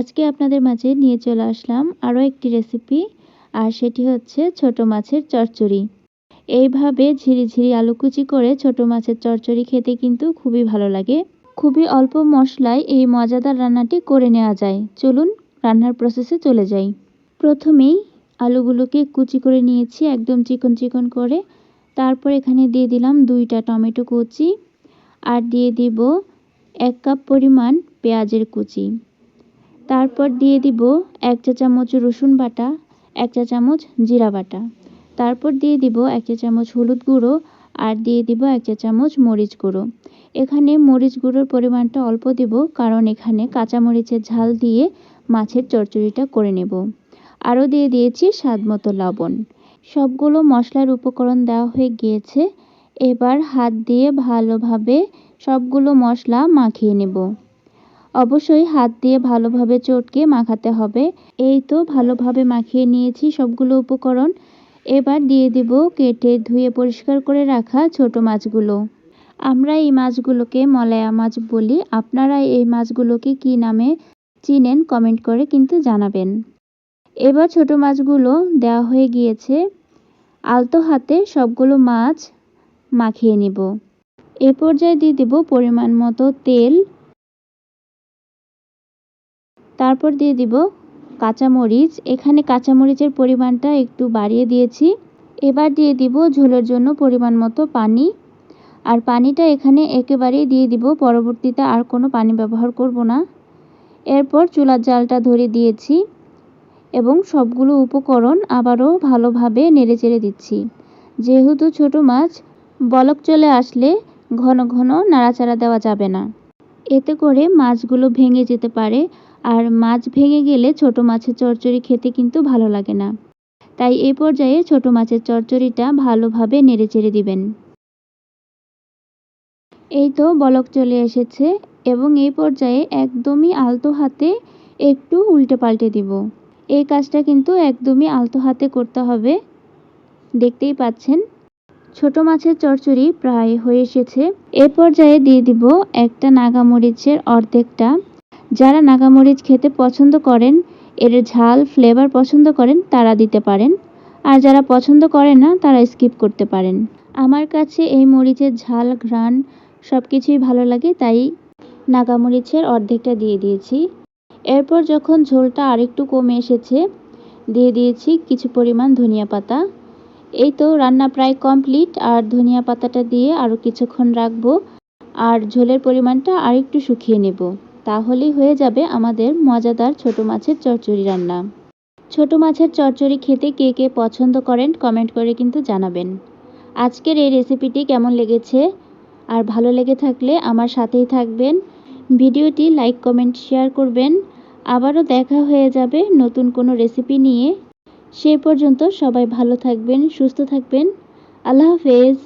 আজকে আপনাদের মাঝে নিয়ে চলে আসলাম আরও একটি রেসিপি, আর সেটি হচ্ছে ছোট মাছের চচ্চড়ি। এইভাবে ঝিরিঝিরি আলু কুচি করে ছোট মাছের চচ্চড়ি খেতে কিন্তু খুবই ভালো লাগে। খুবই অল্প মশলায় এই মজাদার রান্নাটি করে নেওয়া যায়। চলুন রান্নার প্রসেসে চলে যাই। প্রথমেই আলুগুলোকে কুচি করে নিয়েছি একদম চিকন চিকন করে। তারপর এখানে দিয়ে দিলাম দুইটা টমেটো কুচি, আর দিয়ে দিব এক কাপ পরিমাণ পেঁয়াজের কুচি। তারপর দিয়ে দিব এক চা চামচ রসুন বাটা, এক চা চামচ জিরা বাটা। তারপর দিয়ে দিব এক চা চামচ হলুদ গুঁড়ো আর দিয়ে দিব এক চা চামচ মরিচ গুঁড়ো। এখানে মরিচ গুঁড়োর পরিমাণটা অল্প দেব কারণ এখানে কাঁচা মরিচের ঝাল দিয়ে মাছের চচ্চড়িটা করে নেব। আরও দিয়ে দিয়েছি স্বাদ মতো লবণ। সবগুলো মশলার উপকরণ দেওয়া হয়ে গিয়েছে। এবার হাত দিয়ে ভালোভাবে সবগুলো মশলা মাখিয়ে নেব। অবশ্যই হাত দিয়ে ভালোভাবে চটকে মাখাতে হবে। এই তো ভালোভাবে মাখিয়ে নিয়েছি সবগুলো উপকরণ। এবার দিয়ে দেব কেটে ধুয়ে পরিষ্কার করে রাখা ছোট মাছগুলো। আমরা এই মাছগুলোকে মলায়া মাছ বলি। আপনারা এই মাছগুলোকে কি নামে চিনেন কমেন্ট করে কিন্তু জানাবেন। এবার ছোট মাছগুলো দেওয়া হয়ে গিয়েছে। আলতো হাতে সবগুলো মাছ মাখিয়ে নিব। এ পর্যায়ে দিয়ে দেব পরিমাণ মতো তেল। তারপর দিয়ে দিব কাঁচামরিচ। এখানে কাঁচামরিচের পরিমাণটা একটু বাড়িয়ে দিয়েছি। এবার দিয়ে দিব ঝোলের জন্য পরিমাণ মতো পানি। আর পানিটা এখানে একেবারেই দিয়ে দিব, পরবর্তীতে আর কোনো পানি ব্যবহার করব না। এরপর চুলার জালটা ধরে দিয়েছি এবং সবগুলো উপকরণ আবারও ভালোভাবে নেড়েচেড়ে দিচ্ছি। যেহেতু ছোট মাছ, বলক চলে আসলে ঘন ঘন নাড়াচাড়া দেওয়া যাবে না। এতে করে মাছগুলো ভেঙে যেতে পারে আর মাছ ভেঙে গেলে ছোট মাছের চচ্চড়ি খেতে কিন্তু ভালো লাগে না। তাই এই পর্যায়ে ছোট মাছের চচ্চড়িটা ভালোভাবে নেড়েচেড়ে দিবেন। এই তো বলক চলে এসেছে এবং এই পর্যায়ে একদমই আলতো হাতে একটু উল্টে পাল্টে দিব। এই কাজটা কিন্তু একদমই আলতো হাতে করতে হবে। দেখতেই পাচ্ছেন, ছোট মাছের চচ্চড়ি প্রায় হয়ে এসেছে। এ পর্যায়ে দিয়ে দিব একটা নাগামরিচের অর্ধেকটা। যারা নাগামরিচ খেতে পছন্দ করেন, এর ঝাল ফ্লেভার পছন্দ করেন, তারা দিতে পারেন। আর যারা পছন্দ করেন না, তারা স্কিপ করতে পারেন। আমার কাছে এই মরিচের ঝাল, ঘ্রাণ সব কিছুই ভালো লাগে, তাই নাগামরিচের অর্ধেকটা দিয়ে দিয়েছি। এরপর যখন ঝোলটা আরেকটু কমে এসেছে, দিয়ে দিয়েছি কিছু পরিমাণ ধনিয়া পাতা। এই তো রান্না প্রায় কমপ্লিট আর ধনিয়া পাতাটা দিয়ে আরও কিছুক্ষণ রাখব, আর ঝোলের পরিমাণটা আরেকটু শুকিয়ে নেব। তাহলেই হয়ে যাবে আমাদের মজাদার ছোট মাছের চচ্চড়ি রান্না। ছোট মাছের চচ্চড়ি খেতে কে কে পছন্দ করেন কমেন্ট করে কিন্তু জানাবেন। আজকের এই রেসিপিটি কেমন লেগেছে? আর ভালো লেগে থাকলে আমার সাথেই থাকবেন। ভিডিওটি লাইক, কমেন্ট, শেয়ার করবেন। আবারও দেখা হয়ে যাবে নতুন কোনো রেসিপি নিয়ে। সে পর্যন্ত সবাই ভালো থাকবেন, সুস্থ থাকবেন। আল্লাহ হাফেজ।